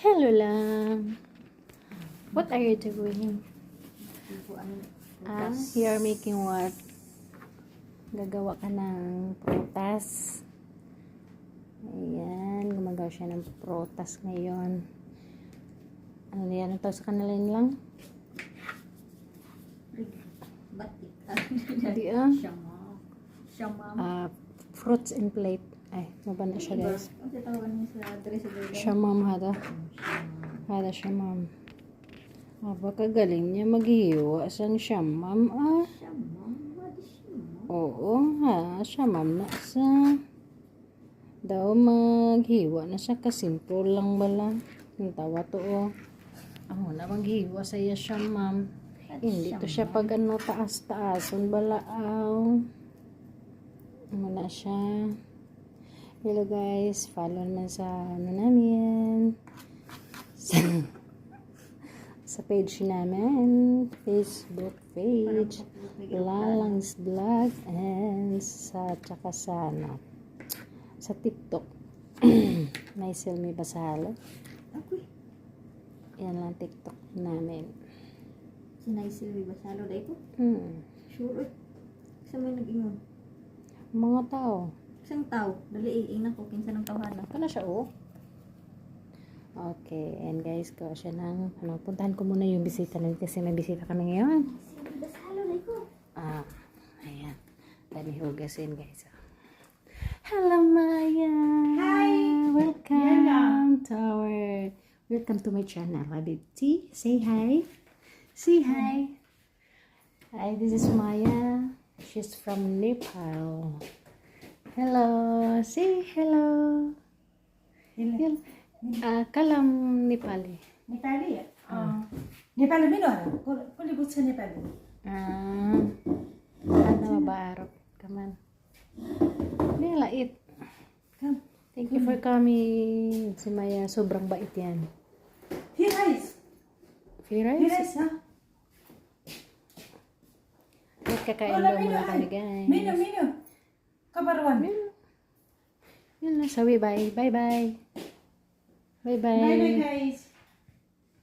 Hello lang. What are you doing? Ah, you are making what? Gagawa ka ng prutas. Ayan, gumagawa siya ng prutas ngayon. Ano yan? Ito sa kanila yun lang? Batik. Hindi ah. Siyama. Ah, fruits and plate. Ay, mabanda siya guys. Ang dress sa dito. Shamam hada. Hada shamam. Ah, baka galing niya maghiwa sa shamam. Ah, Siyama. Madi siyama. oo ha. Shamam na sa. Daw maghiwa na siya kasimple lang bala. Yung tawa to oh. Amo na maghiwa sa iya shamam. Hindi to siya pag ano taas-taason bala aw. Amo na siya. Hello guys, follow naman sa ano namin. Sa, sa page namin, Facebook page, Lalangs Vlog, and sa tsaka sa ano, sa TikTok. May Selmi Basalo. Ako eh. Yan lang TikTok namin. Sinay silbi ba salo dahil ko? Hmm. Sure. Sa may nag-ingon. Mga tao. Isang tao. Dali eh. Ina ko. Kinsa ng tawhana. Ito na siya, oh. Okay, and guys, ko siya ng, ano, puntahan ko muna yung bisita namin kasi may bisita kami ngayon. Ah, ayan. Dami hugasin, guys. Hello, Maya! Hi! Welcome to our, welcome to my channel, Habibti. Say hi. Say hi. Hi, this is Maya. She's from Nepal. Hello. Say hello. Hello. Ah, kalam Nepali. Nepali अँ, नेपाली पनि हो को- कसले बुझ्छ Nepali Ah, ano ba Arab kaman? Hindi, lait. Come. Thank you for coming. Si Maya, sobrang bait yan. फिर ice Free फिर rice? Ice हँ Magkakain Wala, daw muna menu, kami, ay. guys. Menu menu Kabaruan. Yun. Yun na. So, bye. Bye-bye. Bye-bye. Bye-bye, guys.